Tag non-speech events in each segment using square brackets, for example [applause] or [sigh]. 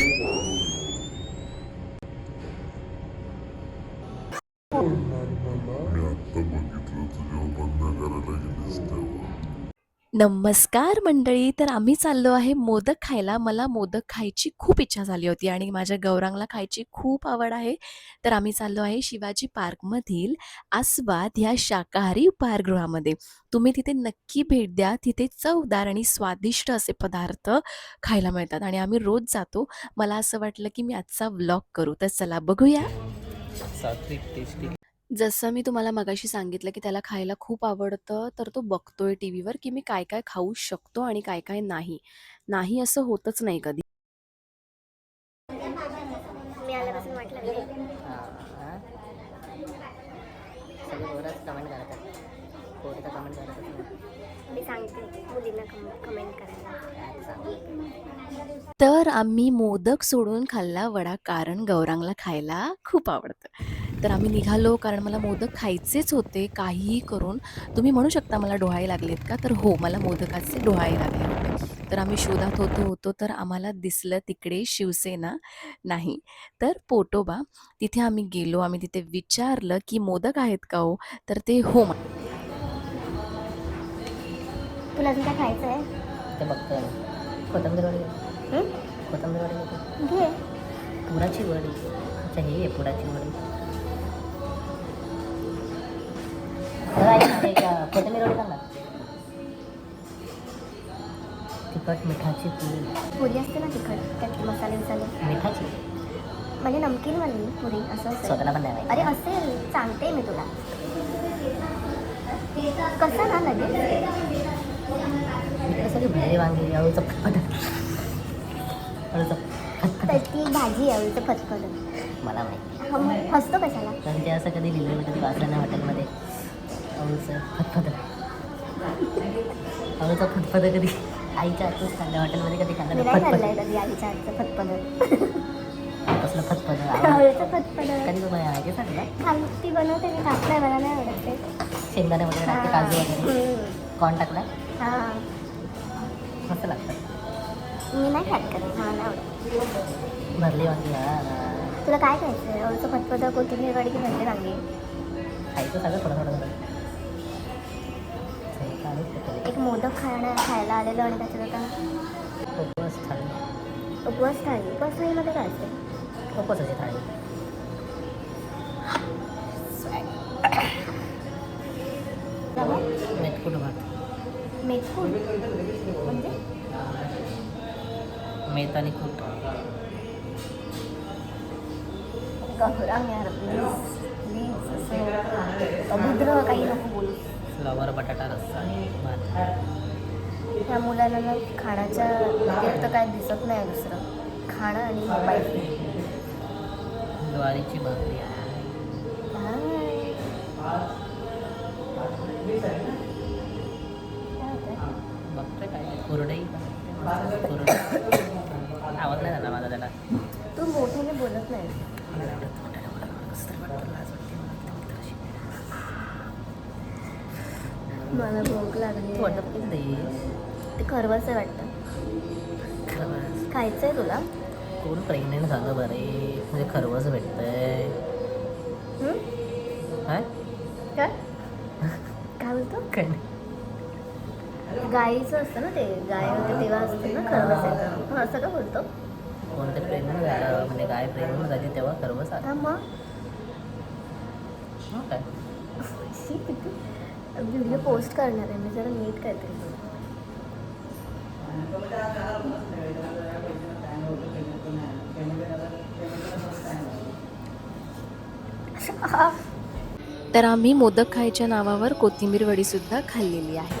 मी नमस्कार मंडळी तर आम्ही चाललो आहे मोदक खायला. मला मोदक खायची खूप इच्छा झाली होती आणि माझ्या गौरांगला खायची खूप आवड आहे. तर आम्ही चाललो आहे शिवाजी पार्कमधील आस्वाद ह्या शाकाहारी उपहारगृहामध्ये. तुम्ही तिथे नक्की भेट द्या. तिथे चवदार आणि स्वादिष्ट असे पदार्थ खायला मिळतात आणि आम्ही रोज जातो. मला असं वाटलं की मी आजचा व्लॉग करू. तर चला बघूया. जसं मी तुम्हाला मगाशी सांगितलं की त्याला खायला खूप आवडतं तर तो बघतोय टी व्हीवर की मी काय काय खाऊ शकतो आणि काय काय नाही. नाही असं होतच नाही कधी. मी आल्यापासून वाटलं नाही. सगळे बरंच कमेंट करतात पोरी तर कमेंट करतच नाही मी सांगते मुलींना कमेंट करायला? तर आम्ही मोदक सोडून खाल्ला वडा कारण गौरांगला खायला खूप आवडतं. तर आम्ही निघालो कारण मला मोदक खायचेच होते काहीही करून. तुम्ही म्हणू शकता मला डोहाळे लागलेत का? तर हो मला मोदकाचे डोहाळे लागले होते. तर आम्ही शोधात होतो होतो तर आम्हाला दिसलं तिकडे शिवसेना नाही. तर पोटोबा तिथे आम्ही गेलो आम्ही तिथे विचारलं की मोदक आहेत का हो? तर ते हो तुला अजून काय खायचं आहे ते बघतोय. मी. कोथिंबीर वडी? कोथिंबीर वडी. घेतो घे पुराची वडी. अच्छा हे आहे पुराची वडी. कोथिंबीर वडी सांग तिखट मिठाची पुरी. पुरी असते ना तिखट त्यात मसाले मसाले मिठाची? म्हणजे नमकीन वाली पुरी असं स्वतःला पण नाही अरे असेल. सांगते मी तुला. कसं ना लगेच? सगळी भेळे वांगी अळूचं फटफट त्याची भाजी आहे मला माहिती हम हसतो कशाला? कारण ते असं कधी लिहिलं कधी वाचलं नाही हॉटेलमध्ये. अळूचं फतफद. अळूचं फतफद कधी आईच्या हातच खाल्लं हॉटेलमध्ये कधी खाल्लं नाही. कधी आईच्या हातचं फतफद. कसलं फतफद. कधी तुम्हाला ना खाल ती बनवते मी नाही मला नाही आवडत शेंगदाणे वगैरे टाकते काजू वगैरे. कॉर्न टाकला हां. मला नाही आवडत भरली वांगी हा तुला काय खायचं फतफद कोथिंबीर वडी की भरली वांगी. खायचं सगळं थोडं थोडं थोडं. सही. एक मोदक खाण्या खायला आलेलो आणि त्याच्यात आता उपवास थाळी. उपवास थाळी. उपवास थाळीमध्ये काय असते? उपवासाची थाळी. मेथकूट भात. मेथकूट? म्हणजे? मेथ आणि कूट गौरांग यार प्लीज प्लीज असं काही नको बोलू फ्लॉवर बटाटा रस्सा ह्या मुलाला ना खाण्याच्या व्यतिरिक्त काय दिसत नाही दुसरं खाणं आणि मोबाईल ज्वारीची भाकरी बघतोय काय? कुरडई. कुरडई. आवाज नाही झाला माझा त्याला. तू मोठ्याने बोलत नाही. मला भूक लागली. तू वाटत ते खरवस आहे वाटतं. खरवस खायचं आहे तुला? कोण प्रेग्नेंट झालं बरे? म्हणजे खरवस भेटतंय. हं? काय काय? काय बोलतो? काय नाही. गाईचं असतं ना ते गाय होते तेव्हा असतं ना खरवस येतं. हं, असं का बोलतो? कोणतरी प्रेग्नेंट झालं म्हणजे गाय प्रेग्नेंट झाली तेव्हा खरवस हा मग? मग काय? [laughs] व्हिडिओ पोस्ट करणार आहे मी जरा नीट बोल. तर आम्ही मोदक खायच्या नावावर कोथिंबीर वडीसुद्धा खाल्लेली आहे.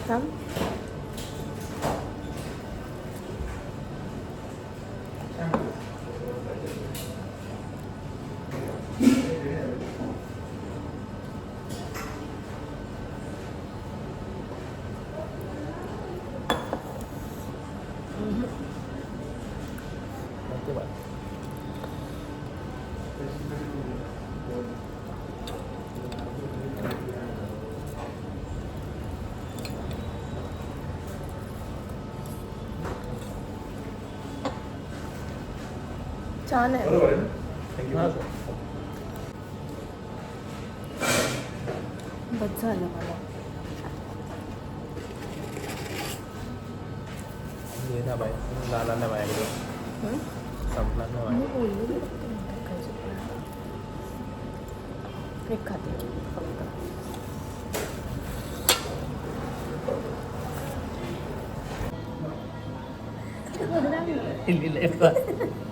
छान आहे. बस झालं मला. घे ना बाय झाला ना हं? संपला ना. एक खाते. [laughs] फक्त.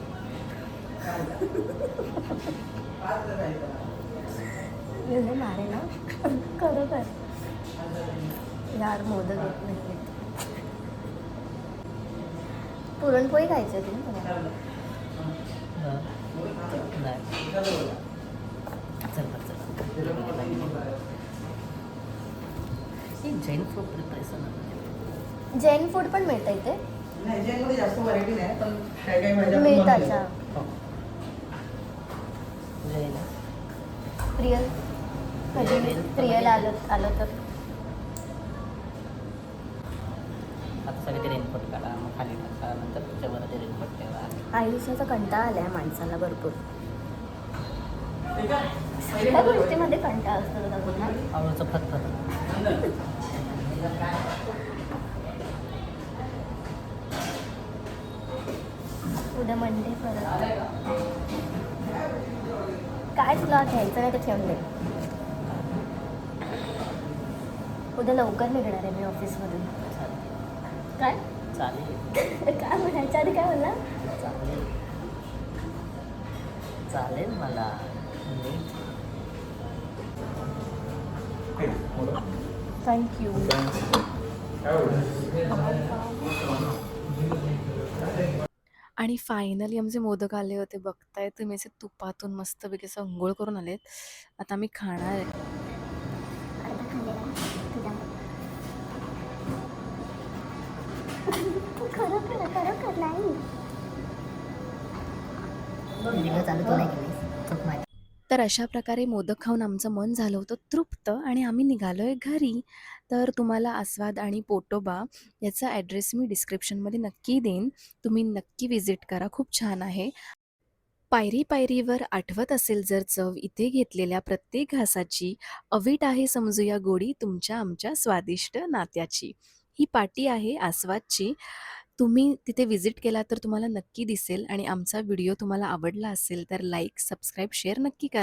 एवढे मारे ना. खरोखर यार मोदक नाही पुरणपोळी खायची होती ना Jain food preparation Jain food पण मिळतं इथे. नाही जैनमध्ये जास्त व्हरायटी नाही पण काही काही भाज्या आपण मिळतं बनवतो. अच्छा जैन प्रियल कधी प्रियल आलं आलं तर? आता सगळे ते रेनकोट काढा मग खाली टाका नंतर त्याच्यावर ते रेनकोट ठेवा. आयुष्याचा कंटाळा आलाय माणसाला भरपूर. सगळ्या गोष्टीमध्ये कंटाळा असतो आवडचं फतफत उद्या मंडे परत. तुला घ्यायचं नाही तर ठेवून दे. उद्या लवकर निघणार आहे मी ऑफिसमधून. काय? चालेल. [laughs] काय म्हणायच्या आधी काय म्हणला? चालेल. चालेल मला. थँक्यू आणि फायनली आमचे मोदक आले होते. बघताय तुम्ही असे तुपातून मस्तपैकी असं अंघोळ करून आलेत. आता आम्ही खाणार आहे. नाही. चालू तू तर अशा प्रकारे मोदक खाऊन आमचं मन झालं होतं तृप्त आणि आम्ही निघालो आहे घरी. तर तुम्हाला आस्वाद आणि पोटोबा याचा ॲड्रेस मी डिस्क्रिप्शनमध्ये नक्की देईन. तुम्ही नक्की विजिट करा. खूप छान आहे. पायरी पायरीवर आठवत असेल जर चव इथे घेतलेल्या प्रत्येक घासाची अवीट आहे समजूया गोडी तुमच्या आमच्या स्वादिष्ट नात्याची. ही पाटी आहे आस्वादची. तुम्ही तिथे व्हिजिट केला तर तुम्हाला नक्की दिसेल आणि आमचा व्हिडिओ तुम्हाला आवडला असेल तर लाईक सबस्क्राईब शेअर नक्की करा.